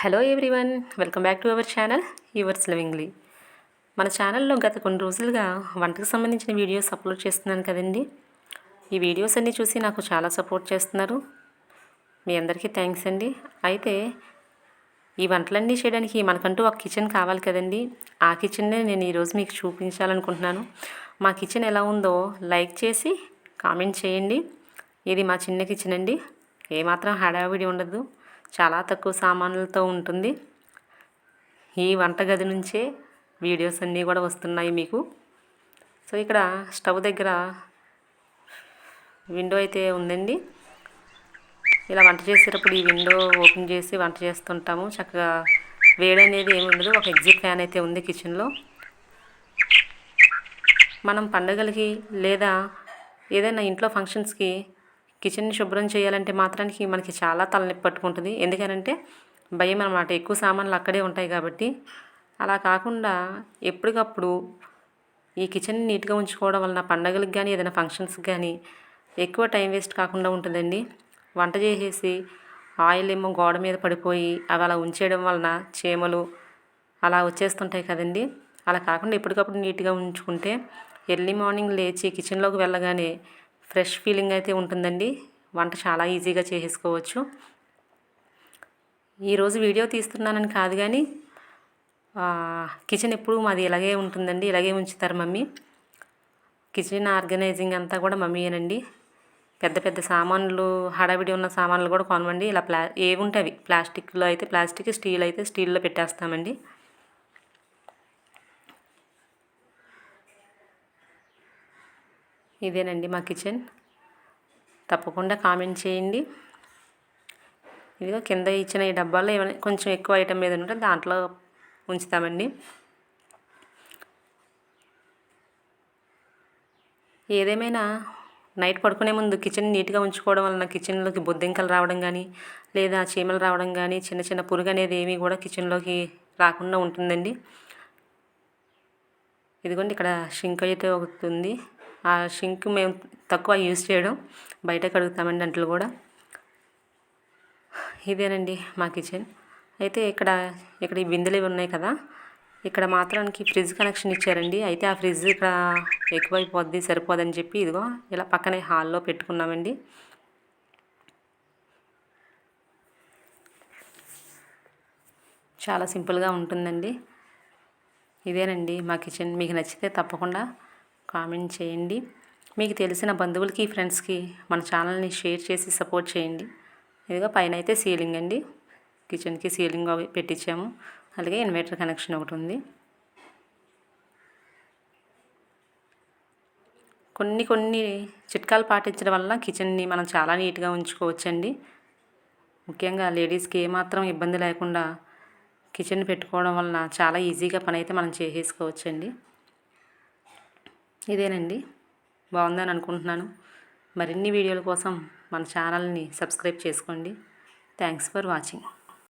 Hello everyone welcome back to our channel yours lovingly మన ఛానల్లో గత కొన్ని రోజులుగా వంటకు సంబంధించిన వీడియోస్ అప్లోడ్ చేస్తున్నాను కదండి. ఈ వీడియోస్ అన్నీ చూసి నాకు చాలా సపోర్ట్ చేస్తున్నారు. మీ అందరికీ థ్యాంక్స్ అండి. అయితే ఈ వంటలన్నీ చేయడానికి మనకంటూ ఒక కిచెన్ కావాలి కదండి. ఆ కిచెన్నే నేను ఈరోజు మీకు చూపించాలనుకుంటున్నాను. మా కిచెన్ ఎలా ఉందో లైక్ చేసి కామెంట్ చేయండి. ఇది మా చిన్న కిచెన్ అండి. ఏమాత్రం హడావిడి ఉండదు. చాలా తక్కువ సామాన్లతో ఉంటుంది. ఈ వంటగది నుంచే వీడియోస్ అన్నీ కూడా వస్తున్నాయి మీకు. సో ఇక్కడ స్టవ్ దగ్గర విండో అయితే ఉందండి. ఇలా వంట చేసేటప్పుడు ఈ విండో ఓపెన్ చేసి వంట చేస్తుంటాము. చక్కగా వేడి అనేది ఏమి ఉండదు. ఒక ఎగ్జిట్ ఫ్యాన్ అయితే ఉంది కిచెన్లో. మనం పండగలకి లేదా ఏదైనా ఇంట్లో ఫంక్షన్స్కి కిచెన్ని శుభ్రం చేయాలంటే మాత్రానికి మనకి చాలా తలనొప్పి పట్టుకుంటుంది. ఎందుకనంటే భయం అనమాట ఎక్కువ సామాన్లు అక్కడే ఉంటాయి కాబట్టి. అలా కాకుండా ఎప్పటికప్పుడు ఈ కిచెన్ నీట్గా ఉంచుకోవడం వలన పండగలకు కానీ ఏదైనా ఫంక్షన్స్కి కానీ ఎక్కువ టైం వేస్ట్ కాకుండా ఉంటుందండి. వంట చేసేసి ఆయిల్ ఏమో గోడ మీద పడిపోయి అవి అలా ఉంచేయడం వలన చీమలు అలా వచ్చేస్తుంటాయి కదండి. అలా కాకుండా ఎప్పటికప్పుడు నీట్గా ఉంచుకుంటే ఎర్లీ మార్నింగ్ లేచి కిచెన్లోకి వెళ్ళగానే ఫ్రెష్ ఫీలింగ్ అయితే ఉంటుందండి. వంట చాలా ఈజీగా చేసేసుకోవచ్చు. ఈరోజు వీడియో తీస్తున్నానని కాదు కానీ కిచెన్ ఎప్పుడు మాది ఇలాగే ఉంటుందండి. ఇలాగే ఉంచుతారు మమ్మీ. కిచెన్ ఆర్గనైజింగ్ అంతా కూడా మమ్మీయేనండి. పెద్ద పెద్ద సామాన్లు హడావిడి ఉన్న సామాన్లు కూడా కొనమండి. ఇలా ప్లా ఏవి ఉంటాయి అవి. ప్లాస్టిక్లో అయితే ప్లాస్టిక్ స్టీల్ అయితే స్టీల్లో పెట్టేస్తామండి. ఇదేనండి మా కిచెన్. తప్పకుండా కామెంట్ చేయండి. ఇదిగో కింద ఇచ్చిన ఈ డబ్బాలో ఏమైనా కొంచెం ఎక్కువ ఐటమ్ మీద ఉంటే దాంట్లో ఉంచుతామండి. ఏదేమైనా నైట్ పడుకునే ముందు కిచెన్ నీట్గా ఉంచుకోవడం వలన కిచెన్లోకి బొద్దింకలు రావడం కానీ లేదా చీమలు రావడం కానీ చిన్న చిన్న పురుగు అనేది ఏమీ కూడా కిచెన్లోకి రాకుండా ఉంటుందండి. ఇదిగోండి ఇక్కడ షింక్ అయితే ఒకటి ఉంది ఆ షింక్ మేము తక్కువ యూజ్ చేయడం బయట కడుగుతామండి అంట్లు కూడా. ఇదేనండి మా కిచెన్. అయితే ఇక్కడ ఇక్కడ ఈ బిందెలు ఇవి ఉన్నాయి కదా ఇక్కడ మాత్రానికి ఫ్రిడ్జ్ కనెక్షన్ ఇచ్చారండి. అయితే ఆ ఫ్రిడ్జ్ ఇక్కడ ఎక్కువైపోద్ది సరిపోదని చెప్పి ఇదిగో ఇలా పక్కనే హాల్లో పెట్టుకున్నామండి. చాలా సింపుల్గా ఉంటుందండి. ఇదేనండి మా కిచెన్. మీకు నచ్చితే తప్పకుండా కామెంట్ చేయండి. మీకు తెలిసిన బంధువులకి ఫ్రెండ్స్కి మన ఛానల్ని షేర్ చేసి సపోర్ట్ చేయండి. ఇదిగో పైన అయితే సీలింగ్ అండి. కిచెన్కి సీలింగ్ పెట్టించాము. అలాగే ఇన్వర్టర్ కనెక్షన్ ఒకటి ఉంది. కొన్ని కొన్ని చిట్కాలు పాటించడం వల్ల కిచెన్ని మనం చాలా నీట్గా ఉంచుకోవచ్చండి. ముఖ్యంగా లేడీస్కి ఏమాత్రం ఇబ్బంది లేకుండా కిచెన్ పెట్టుకోవడం వలన చాలా ఈజీగా పని అయితే మనం చేసేసుకోవచ్చండి. ఇదేనండి. బాగుందని అనుకుంటున్నాను. మరిన్ని వీడియోల కోసం మన ఛానల్ని సబ్స్క్రైబ్ చేసుకోండి. Thanks for watching.